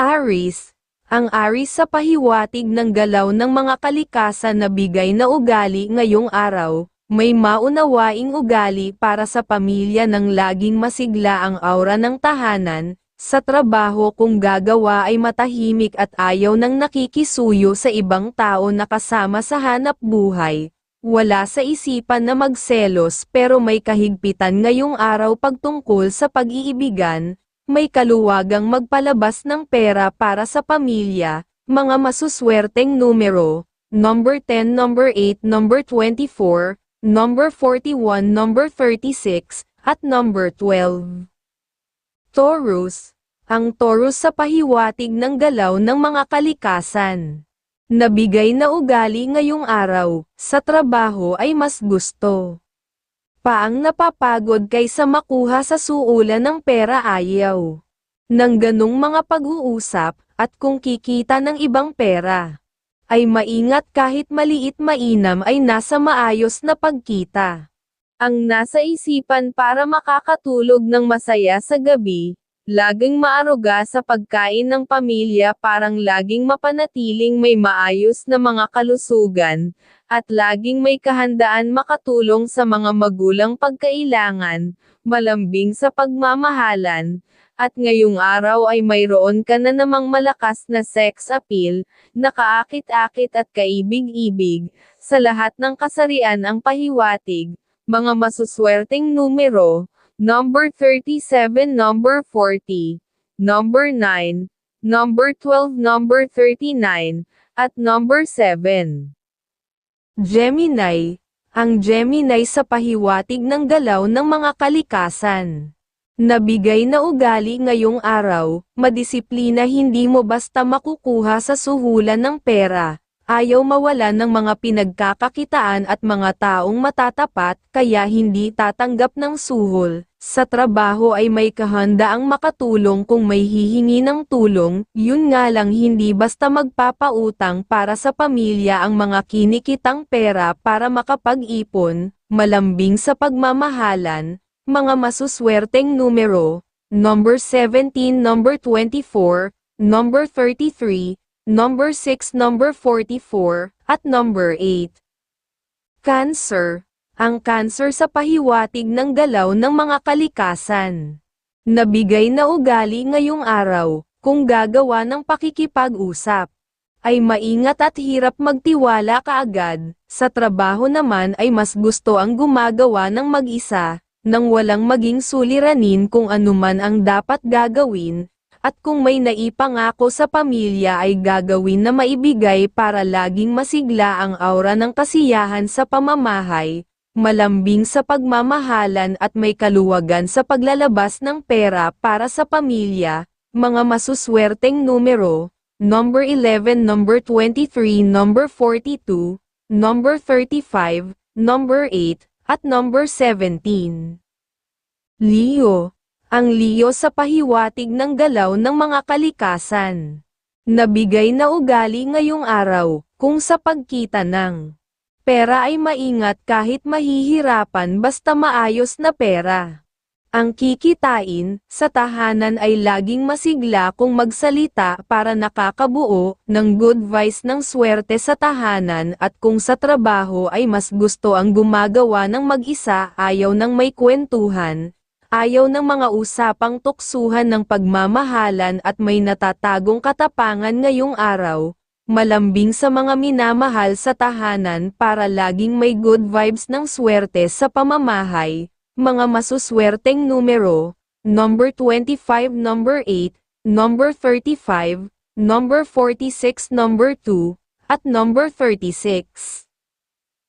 Aris, ang Aris sa pahiwatig ng galaw ng mga kalikasan na bigay na ugali ngayong araw, may maunawaing ugali para sa pamilya ng laging masigla ang aura ng tahanan, sa trabaho kung gagawa ay matahimik at ayaw ng nakikisuyo sa ibang tao na kasama sa hanap buhay. Wala sa isipan na magselos pero may kahigpitan ngayong araw pagtungkol sa pag-iibigan, may kaluwagang magpalabas ng pera para sa pamilya, mga masuswerteng numero, number 10, number 8, number 24, number 41, number 36, at number 12. Taurus, ang Taurus sa pahiwatig ng galaw ng mga kalikasan. Nabigay na ugali ngayong araw, sa trabaho ay mas gusto paang napapagod kaysa makuha sa suulan ng pera ayaw. Nang ganong mga pag-uusap, at kung kikita ng ibang pera, ay maingat kahit maliit mainam ay nasa maayos na pagkita. Ang nasa isipan para makakatulog ng masaya sa gabi, laging maaruga sa pagkain ng pamilya parang laging mapanatiling may maayos na mga kalusugan, at laging may kahandaan makatulong sa mga magulang pagkailangan, malambing sa pagmamahalan, at ngayong araw ay mayroon ka na namang malakas na sex appeal, nakaakit-akit at kaibig-ibig, sa lahat ng kasarian ang pahiwatig, mga masuswerteng numero, number 37, number 40, number 9, number 12, number 39, at number 7. Gemini, ang Gemini sa pahiwatig ng galaw ng mga kalikasan. Nabigay na ugali ngayong araw, madisiplina hindi mo basta makukuha sa suhulan ng pera, ayaw mawalan ng mga pinagkakakitaan at mga taong matatapat kaya hindi tatanggap ng suhol. Sa trabaho ay may kahandaang makatulong kung may hihingi ng tulong, yun nga lang hindi basta magpapautang para sa pamilya ang mga kinikitang pera para makapag-ipon, malambing sa pagmamahalan, mga masuswerteng numero, number 17, number 24, number 33, number 6, number 44, at number 8. Cancer ang cancer sa pahiwatig ng galaw ng mga kalikasan. Nabigay na ugali ngayong araw, kung gagawa ng pakikipag-usap, ay maingat at hirap magtiwala kaagad, sa trabaho naman ay mas gusto ang gumagawa ng mag-isa, nang walang maging suliranin kung anuman ang dapat gagawin, at kung may naipangako sa pamilya ay gagawin na maibigay para laging masigla ang aura ng kasiyahan sa pamamahay, malambing sa pagmamahalan at may kaluwagan sa paglalabas ng pera para sa pamilya, mga masuswerteng numero, number 11, number 23, number 42, number 35, number 8, at number 17. Leo, ang Leo sa pahiwatig ng galaw ng mga kalikasan. Nabigay na ugali ngayong araw, kung sa pagkita ng pera ay maingat kahit mahihirapan basta maayos na pera. Ang kikitain, sa tahanan ay laging masigla kung magsalita para nakakabuo ng good vice ng swerte sa tahanan at kung sa trabaho ay mas gusto ang gumagawa ng mag-isa ayaw ng may kwentuhan, ayaw ng mga usapang tuksuhan ng pagmamahalan at may natatagong katapangan ngayong araw, malambing sa mga minamahal sa tahanan para laging may good vibes ng swerte sa pamamahay, mga masuswerteng numero, number 25, number 8, number 35, number 46, number 2, at number 36.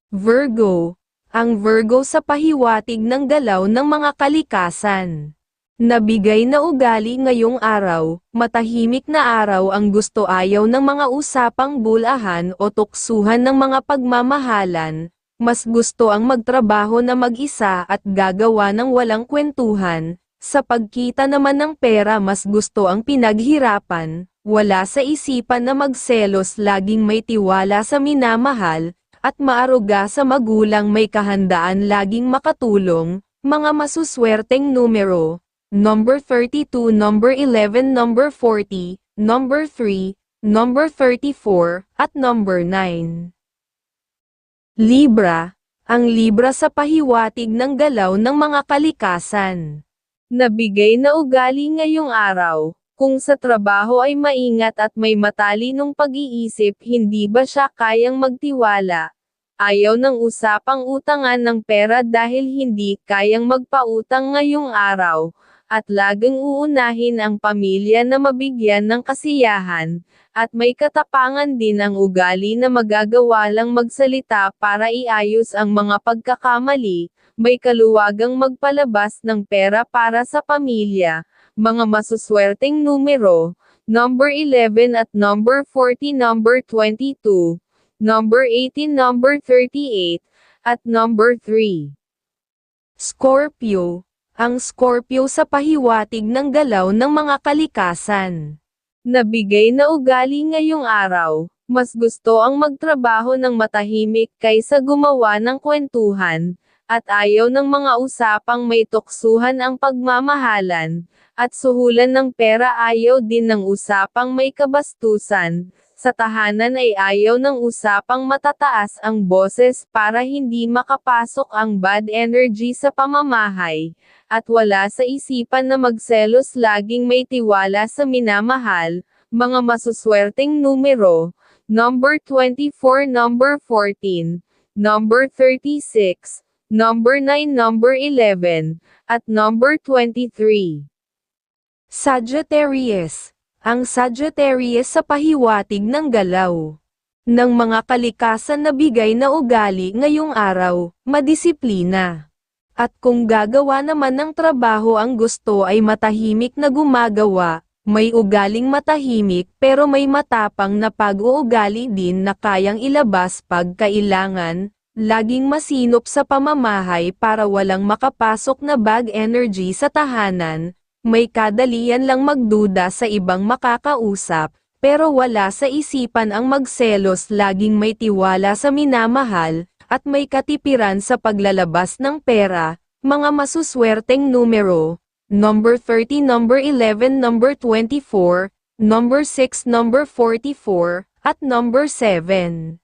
Virgo, ang Virgo sa pahiwatig ng galaw ng mga kalikasan. Nabigay na ugali ngayong araw, matahimik na araw ang gusto ayaw ng mga usapang bulahan o tuksuhan ng mga pagmamahalan, mas gusto ang magtrabaho na mag-isa at gagawa ng walang kwentuhan, sa pagkita naman ng pera mas gusto ang pinaghirapan, wala sa isipan na magselos laging may tiwala sa minamahal, at maaruga sa magulang may kahandaan laging makatulong, mga masuswerteng numero, number 32, number 11, number 40, number 3, number 34, at number 9. Libra, ang Libra sa pahiwatig ng galaw ng mga kalikasan. Nabigay na ugali ngayong araw, kung sa trabaho ay maingat at may matalinong pag-iisip hindi ba siya kayang magtiwala. Ayaw ng usapang utangan ng pera dahil hindi kayang magpautang ngayong araw, at laging uunahin ang pamilya na mabigyan ng kasiyahan, at may katapangan din ang ugali na magagawa lang magsalita para iayos ang mga pagkakamali, may kaluwagang magpalabas ng pera para sa pamilya, mga masuswerteng numero, number 11 at number 40 number 22, number 18 number 38, at number 3. Scorpio, ang Scorpio sa pahiwatig ng galaw ng mga kalikasan. Nabigay na ugali ngayong araw, mas gusto ang magtrabaho ng matahimik kaysa gumawa ng kwentuhan, at ayaw ng mga usapang may tuksuhan ang pagmamahalan, at suhulan ng pera ayaw din ng usapang may kabastusan, sa tahanan ay ayaw ng usapang matataas ang boses para hindi makapasok ang bad energy sa pamamahay, at wala sa isipan na magselos laging may tiwala sa minamahal, mga masuswerteng numero, number 24 number 14, number 36, number 9 number 11, at number 23. Sagittarius ang Sagittarius sa pahiwatig ng galaw ng mga kalikasan na bigay na ugali ngayong araw, madisiplina. At kung gagawa naman ng trabaho ang gusto ay matahimik na gumagawa, may ugaling matahimik pero may matapang na pag-uugali din na kayang ilabas pag kailangan, laging masinop sa pamamahay para walang makapasok na bag energy sa tahanan, may kadalian lang magduda sa ibang makakausap, pero wala sa isipan ang magselos laging may tiwala sa minamahal, at may katipiran sa paglalabas ng pera, mga masuswerteng numero, number 30 number 11 number 24, number 6 number 44, at number 7.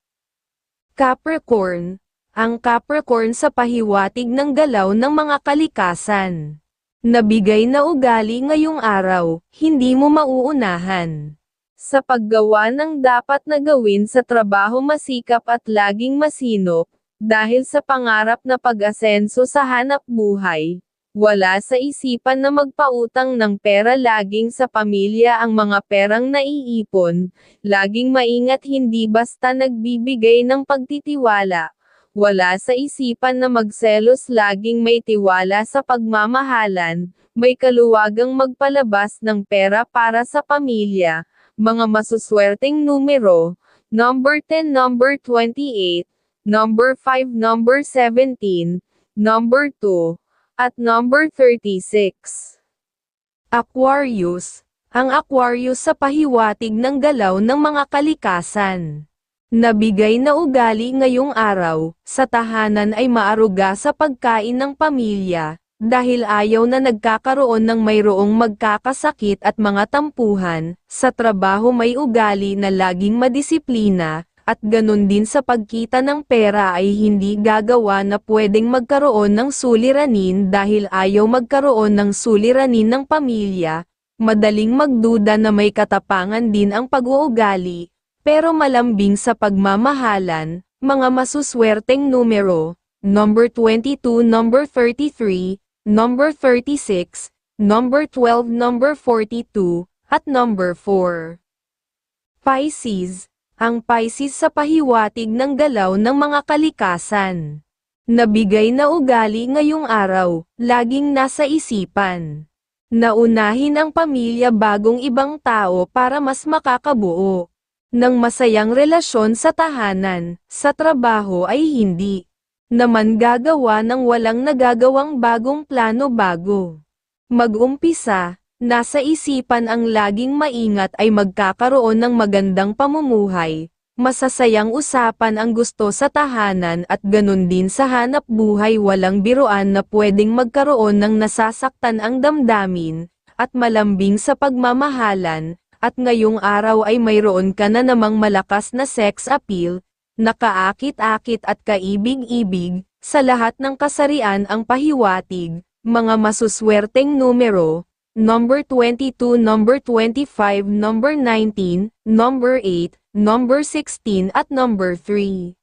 Capricorn, ang Capricorn sa pahiwatig ng galaw ng mga kalikasan. Nabigay na ugali ngayong araw, hindi mo mauunahan. Sa paggawa ng dapat na gawin sa trabaho masikap at laging masinop, dahil sa pangarap na pag-asenso sa hanap buhay, wala sa isipan na magpautang ng pera laging sa pamilya ang mga perang naiipon, laging maingat hindi basta nagbibigay ng pagtitiwala, wala sa isipan na magselos laging may tiwala sa pagmamahalan, may kaluwagang magpalabas ng pera para sa pamilya, mga masuswerteng numero, number 10 number 28, number 5 number 17, number 2, at number 36. Aquarius, ang Aquarius sa pahiwatig ng galaw ng mga kalikasan. Nabigay na ugali ngayong araw, sa tahanan ay maaruga sa pagkain ng pamilya, dahil ayaw na nagkakaroon ng mayroong magkakasakit at mga tampuhan, sa trabaho may ugali na laging madisiplina, at ganun din sa pagkita ng pera ay hindi gagawa na pwedeng magkaroon ng suliranin dahil ayaw magkaroon ng suliranin ng pamilya, madaling magduda na may katapangan din ang pag-uugali, pero malambing sa pagmamahalan, mga masuswerteng numero, number 22, number 33, number 36, number 12, number 42, at number 4. Pisces, ang Pisces sa pahiwatig ng galaw ng mga kalikasan. Nabigay na ugali ngayong araw, laging nasa isipan. Naunahin ang pamilya bagong ibang tao para mas makakabuo ng masayang relasyon sa tahanan, sa trabaho ay hindi naman gagawa ng walang nagagawang bagong plano bago. Mag-umpisa, nasa isipan ang laging maingat ay magkakaroon ng magandang pamumuhay, masasayang usapan ang gusto sa tahanan at ganun din sa hanap buhay. Walang biruan na pwedeng magkaroon ng nasasaktan ang damdamin, at malambing sa pagmamahalan, at ngayong araw ay mayroon ka na namang malakas na sex appeal, nakaakit-akit at kaibig-ibig, sa lahat ng kasarian ang pahiwatig, mga masuswerteng numero, number 22, number 25, number 19, number 8, number 16 at number 3.